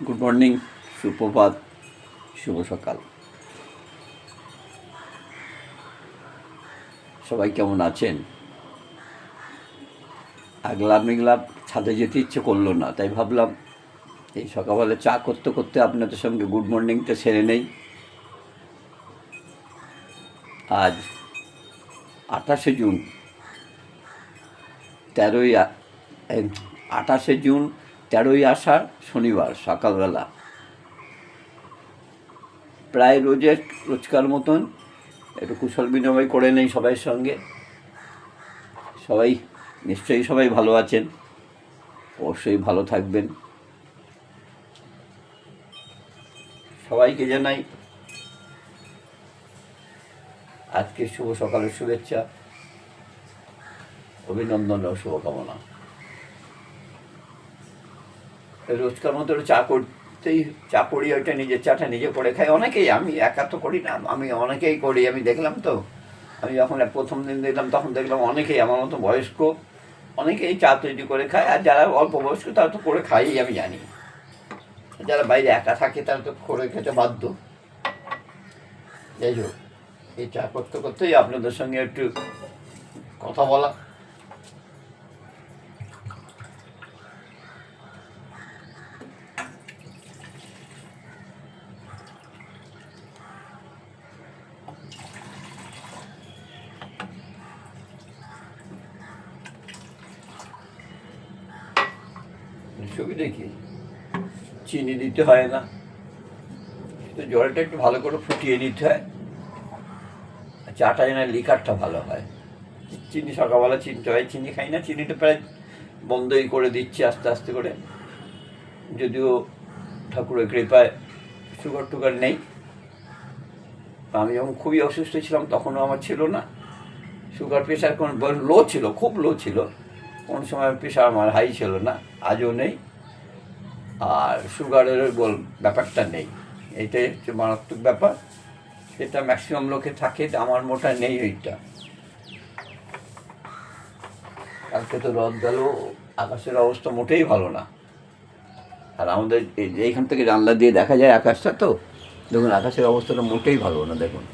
Good morning সুপ্রভাত শুভ সকাল সবাই কেমন আছেন? আগলা মেঘলা ছাদে যেতে ইচ্ছে করল না, তাই ভাবলাম এই সকালবেলা চা করতে করতে আপনাদের সঙ্গে গুড মর্নিংটা সেরে নেই। আজ আঠাশে জুন, তেরোই আঠাশে জুন তেরোই আষাঢ় শনিবার, সকালবেলা। প্রায় রোজের রোজকার মতন একটু কুশল বিনিময় করে নেই সবাই সঙ্গে। সবাই নিশ্চয়ই সবাই ভালো আছেন, অবশ্যই ভালো থাকবেন। সবাইকে জানাই আজকে শুভ সকালের শুভেচ্ছা, অভিনন্দন ও শুভকামনা। রোজকার মতো চা করতেই, চা করি, ওইটা নিজের চাটা নিজে করে খাই। অনেকেই, আমি একা তো করি না, আমি অনেকেই করি, আমি দেখলাম তো। আমি যখন প্রথম দিন দেখলাম, তখন দেখলাম অনেকেই আমার মতো বয়স্ক, অনেকেই চা তৈরি করে খায়, আর যারা অল্প বয়স্ক, তারা তো করে খাই আমি জানি। যারা বাইরে একা থাকে, তারা তো করে খেতে বাধ্য। যাই হোক, এই চা করতে করতেই আপনাদের সঙ্গে একটু কথা বলা। সুবিধে কি? চিনি দিতে হয় না। তো জলটা একটু ভালো করে ফুটিয়ে নিতে হয়। চাটা যেন লিকারটা ভালো হয়। চিনি সকালবেলা চিনি হয় চিনি খাই না, চিনিটা প্রায় বন্ধই করে দিচ্ছি আস্তে আস্তে করে। যদিও ঠাকুরের কৃপায় সুগার টুগার নেই। আমি যখন খুবই অসুস্থ ছিলাম, তখনও আমার ছিল না। সুগার প্রেশার কোন লো ছিল, খুব লো ছিল। কোন সময় প্রেশার আমার হাই ছিল না, আজও নেই। আর সুগারের বল ব্যাপারটা নেই। এটাই হচ্ছে মারাত্মক ব্যাপার। সেটা ম্যাক্সিমাম লোকে থাকে, আমার মোটা নেই ওইটা। কালকে তো রদ গেল, আকাশের অবস্থা মোটেই ভালো না। আর আমাদের এইখান থেকে জানলা দিয়ে দেখা যায় আকাশটা তো, দেখুন আকাশের অবস্থাটা মোটেই ভালো না, দেখুন।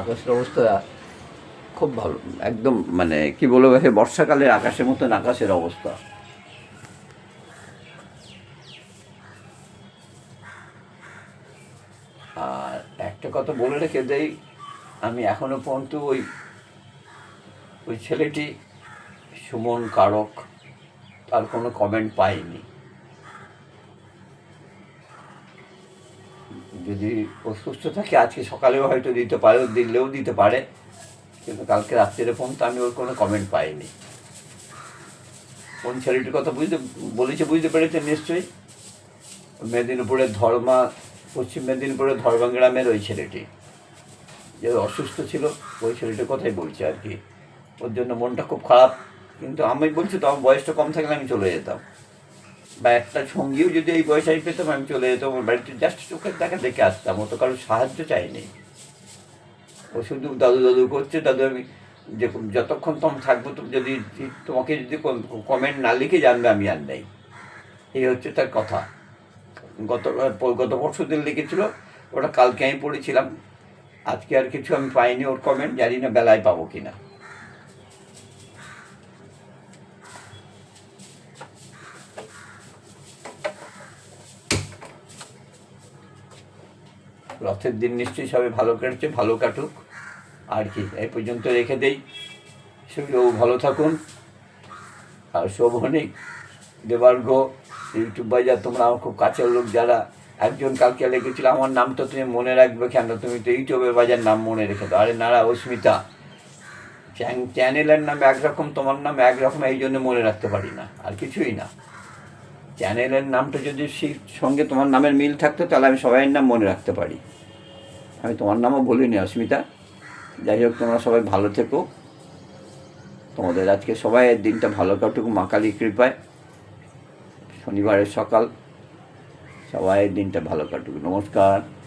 আকাশের অবস্থা খুব ভালো, একদম মানে কি বলব সে বর্ষাকালের আকাশের মতন আকাশের অবস্থা। আর একটা কথা বলে রেখে দেই, আমি এখনও পর্যন্ত ওই ওই ছেলেটি সুমন কারক, তার কোনো কমেন্ট পাইনি। যদি ও সুস্থ থাকে, আজকে সকালেও হয়তো দিতে পারে, দিলেও দিতে পারে। কিন্তু কালকে রাত্রিরে ফোন তো আমি ওর কোনো কমেন্ট পাইনি। কোন ছেলেটির কথা বুঝতে, বলেছে বুঝতে পেরেছেন নিশ্চয়ই? মেদিনীপুরের ধর্মা, পশ্চিম মেদিনীপুরের ধর্মা গ্রামের ওই ছেলেটি। যে অসুস্থ ছিল, ওই ছেলেটির কথাই বলছে আর কি। ওর জন্য মনটা খুব খারাপ। কিন্তু আমি বলছি তো আমার বয়সটা কম থাকলে আমি চলে যেতাম। বা একটা সঙ্গীও যদি এই বয়স আমি পেতাম, আমি চলে যেতাম। আমার বাড়িতে জাস্ট চোখের দেখা, দেখে আসতাম। ও তো কারোর সাহায্য চাইনি ও শুধু দাদু দাদু করছে, দাদু আমি যে যতক্ষণ তোম থাকব যদি তোমাকে যদি কমেন্ট না লিখে জানবে, আমি আর নেই। এই হচ্ছে তার কথা। গত গত পরশু দিন লিখেছিল, ওটা কালকে আমি পড়েছিলাম। আজকে আর কিছু আমি পাইনি ওর কমেন্ট জানি না বেলায় পাবো কিনা। রথের দিন নিশ্চয়ই সবাই ভালো কাটছে, ভালো কাটুক। আর কি, এই পর্যন্ত রেখে দেই। সেগুলো ভালো থাকুন। আর শোভনিক দেবার্ঘ, ইউটিউব বাজার, তোমরা আমার খুব কাছের লোক যারা একজন কালকে লিখেছিল, আমার নাম তো তুমি মনে রাখবে কেন? তুমি তো ইউটিউবের বাজার নাম মনে রেখে দাও। আরে নারা অস্মিতা, চ্যান- চ্যানেলের নাম একরকম, তোমার নাম একরকম, এই জন্য মনে রাখতে পারি না। আর কিছুই না। চ্যানেলের নামটা যদি সেই সঙ্গে তোমার নামের মিল থাকতো, তাহলে আমি সবাইয়ের নাম মনে রাখতে পারি। আমি তোমার নামও বলিনি, অস্মিতা। যাই হোক, তোমরা সবাই ভালো থেকো। তোমাদের আজকে সবাই দিনটা ভালো কাটুক, মা কালী কৃপায়। শনিবারের সকাল, সবাই দিনটা ভালো কাটুক। নমস্কার।